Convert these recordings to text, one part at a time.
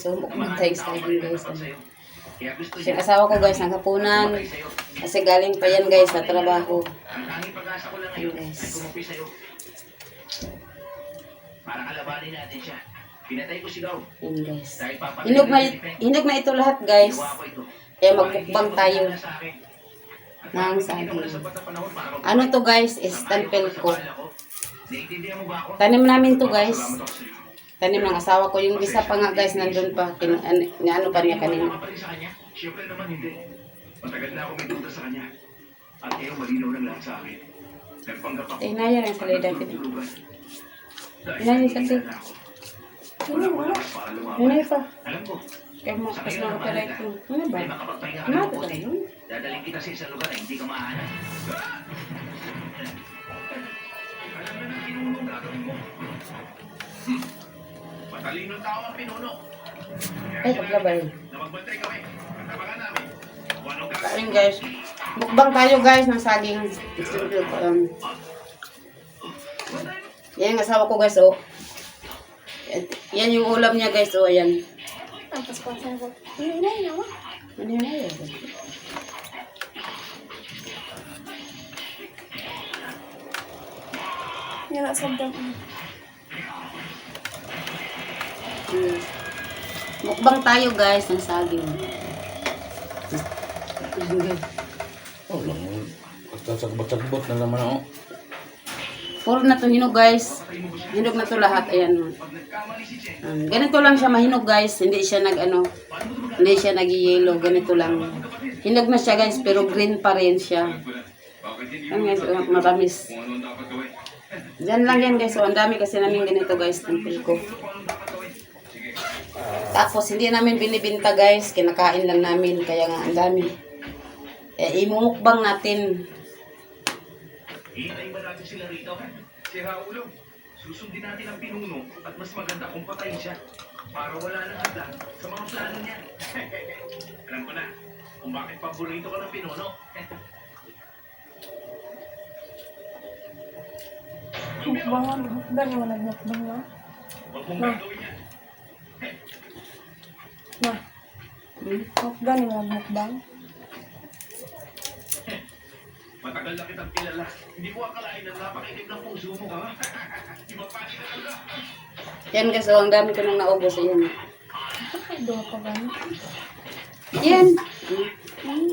guys, so mukbang tayo sa akin guys. Ano. Yung asawa ko guys, naghapunan. Kasi galing pa yan guys sa trabaho. Ayun, guys. Para kalabanin natin siya. Pinatay ko sigaw. Yun guys. Hinog na, ng hinog na ito lahat guys. Kaya magmukbang tayo hindi sa akin. Ng Ano to guys, is ko. Tanim namin to guys. Tanim ng asawa ko. Yung isa pa nga guys, nandun pa. Kin, an, ano pa niya kanina. Mo? Siyempre naman hindi. Matagal na ako may duda sa kanya. At ngayon malinaw ng lahat sa akin. Nagpanggap ako. Eh, naya lang sa leda. Natutulugan. Dahil Inay, sa sakit. na ako. Wala ko lakas para lumaban. Ano pa? Alam ko, Kaya mo, mga na taray ko. Ano ba? Ano ng ba yun? Dadaling kita sa isang lugar na hindi ka maahanap. Alam na ng pinunong gagawin mo. Hmm. Matalinong tao ang pinuno. Ay, paglabay. Na magbantay kami. Katabangan namin. Ayun guys. Mukbang tayo guys ng saging. Um, yan ang asawa ko guys oh. Yan yung ulam niya guys oh. Ayan. Ano yun ayun? Yan na sobrang. Hmm. Mukbang tayo guys ng saging. Oh, lang. Basta sagbot-sagbot na naman ako. Puro na to hinog guys. Hinog na to lahat. Ayan. Um, ganito lang siya mahinog guys. Hindi siya nag ano. Hindi siya nag yellow Ganito lang. Hinog na siya guys. Pero green pa rin siya. Ayan guys. oh, Matamis. Diyan lang yan guys. So, ang dami kasi namin ganito guys. Temple ko. Tapos hindi namin binibinta guys. Kinakain lang namin. Kaya nga ang dami. Eh, imumukbang natin. Hihintayin ba natin sila rito? Si Raulo, susundin natin ang pinuno at mas maganda kung patayin siya para wala nang hagdan sa mga plano niya. Alam ko na kung bakit paborito ka ng pinuno. Mukbangan. Mukbang yung nagmukbang na. Huwag mong gagawin yan. Na. Hmm? Mukbang yung nagmukbang. Matagal na kitang kilala. Hindi ko akalain na napakitib ng puso mo ka. Iba pa siya talaga. Yan guys. Oh, ang dami ko nang naubos. Ayan. Bakit doon pa ba? Yan.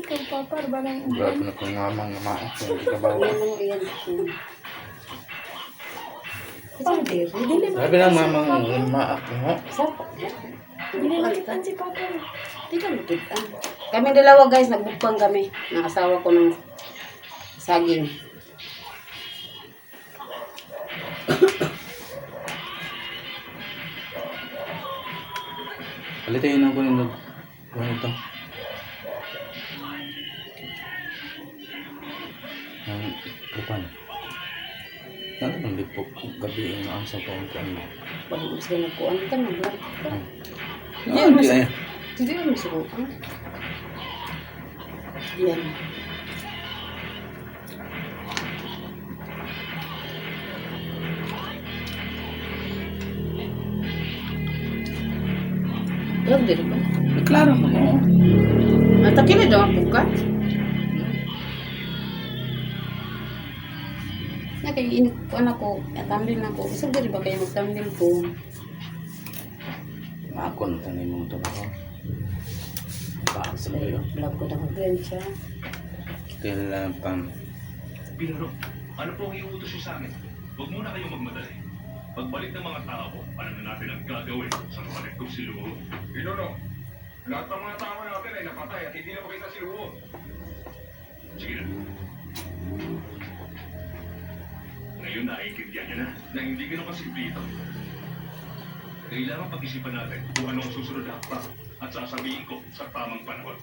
Kay Papa, ba na yung Grabe na kung mamang maak. Hindi ka ba? Yan lang yan. Yan. Isang diri. Dili ba? Grabe na mamang maak mo. Sapa. Hindi nakitan si Papa. Di ka makitaan. Kami dalawa guys, nagbukbang kami. Ng asawa ko ng saging. Palitayin ako nito. Kung ito. Ang kapan. Ano bang lipok gabi yung ang sa taong kan mo? Bago sila nagkuhan ka na. Ah, Yan, hindi mas- ay. Hindi mo masubukan. Yan. Alam din ba? Klaro mo. Natakila daw ang buka. Na kay init ko anak ko, tambil na ko. Isang diri ba kayo magtambil ko? Ako na tanin mo ito Baka sa mga Vlog ko mag siya. Kailan pang Pinuno, ano po ang iutos niyo sa amin? Huwag muna kayong magmadali. Pagbalik ng mga tao, alam na natin ang gagawin sa kapatid kong si Luho. Pinuno, lahat ng mga tao natin ay napatay at hindi na makita si Luho. Sige na. Ngayon naiintindihan niya na na hindi ganun kasimple ito. Kailangan pag-isipan natin kung ano ang susunod na hakbang at sasabihin ko sa tamang panahon.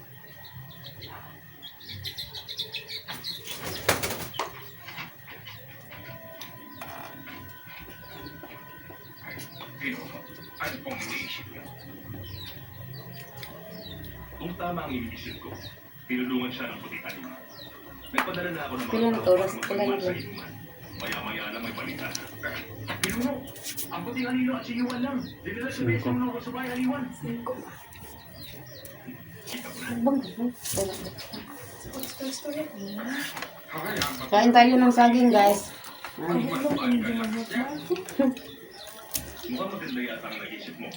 Pinuno, ano pong iniisip niyo? Kung tama ang iniisip ko, pinulungan siya ng puti anima. Nagpadala na ako ng mga tao para magmamahal sa inuman. Maya-maya na may balita. Pinuno, ang puting anino at siniwan lang. Dinala sa beso mo ako sa bahay aniwan. Bang, Kain tayo ng saging, guys. Mukhang maganda yata ang nag-isip mo.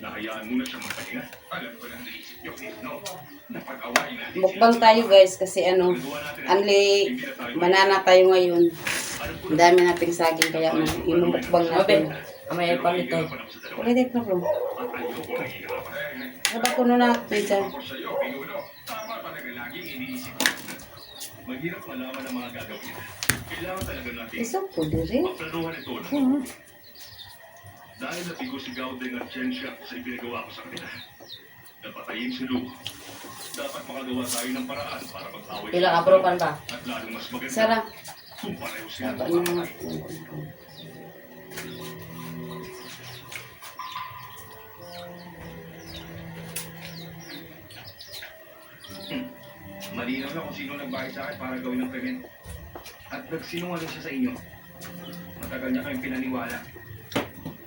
Nahayaan mo na siya magpahinga. Alam ko lang naisip niyo, no? Napag-awain natin Mukbang tayo, guys, kasi ano, anli, banana tayo ngayon. Ang dami nating saging, kaya imumukbang natin. May palito. Din problem. Ano ba kuno na, pizza? Tama talaga laging iniisip ko. Mahirap malaman ang mga gagawin. Kailangan talaga natin Iso po, dire. maplanuhan ito. No? Dahil nabigo si Gaudeng at Chensha sa ipinagawa ko sa kanila. Napatayin si Lu. Dapat makagawa tayo ng paraan para mag-away. Ilang apropan ba? At lalong mas maganda Sarap. kung pareho sila Saba yung Malinaw na kung sino nagbayad sa akin para gawin ng krimen. At nagsinungaling siya sa inyo. Matagal niya kayong pinaniwala.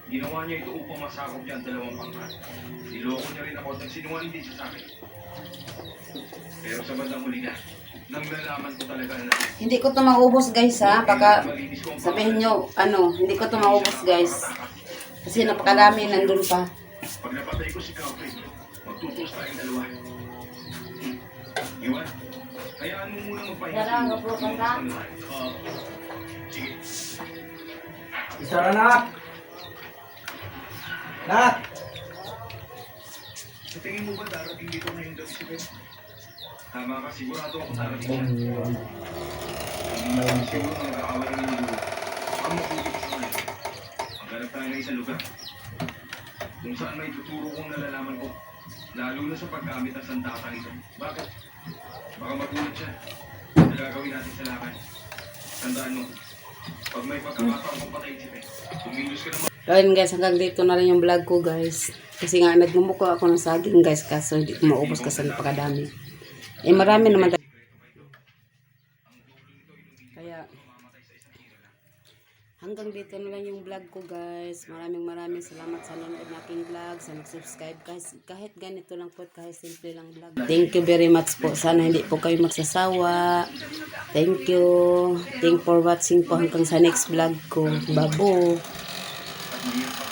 Ginawa niya ito upang masakop niya ang dalawang pangkat. Niloko niya rin ako at nagsinungaling din siya sa akin. Pero sa bandang huli na, nang nalaman ko talaga na Hindi ko to maubos, guys, ha? Baka sabihin nyo, ano, hindi ko to maubos, guys. Kasi napakadami nandun pa. Pag napatay ko si Kaupe, magtutos tayong dalawa. Iwan, hayaan mo muna magpahinga. Yan ang approval ka? Oo. sige. Isa na nak! Nak! Sa tingin mo ba darating dito na yung si Ben? Tama ka, sigurado ako darating siya. Hindi naman siguro na nag-aaway ng mundo. Ang mabuti ko sa ngayon. Maghanap tayo ng isang lugar. Kung saan may tuturo kong nalalaman ko. Lalo na sa paggamit ng sandatang ito. Bakit? Baka magulat siya. Sa gagawin natin sa lakad. Tandaan mo, pag may pagkakataon kong patayin si Ben, kumilos ka naman. Ayun guys, hanggang dito na lang yung vlog ko guys. Kasi nga nagmumuko ako ng saging guys kaso hindi ko maubos kasi napakadami. Eh marami naman. Kaya hanggang dito na lang yung vlog ko guys. Maraming maraming salamat sa nanonood ng aking vlog, sa nag-subscribe. Kahit, kahit ganito lang po, kahit simple lang vlog. Thank you very much po. Sana hindi po kayo magsasawa. Thank you. Thank for watching po hanggang sa next vlog ko. Babo. At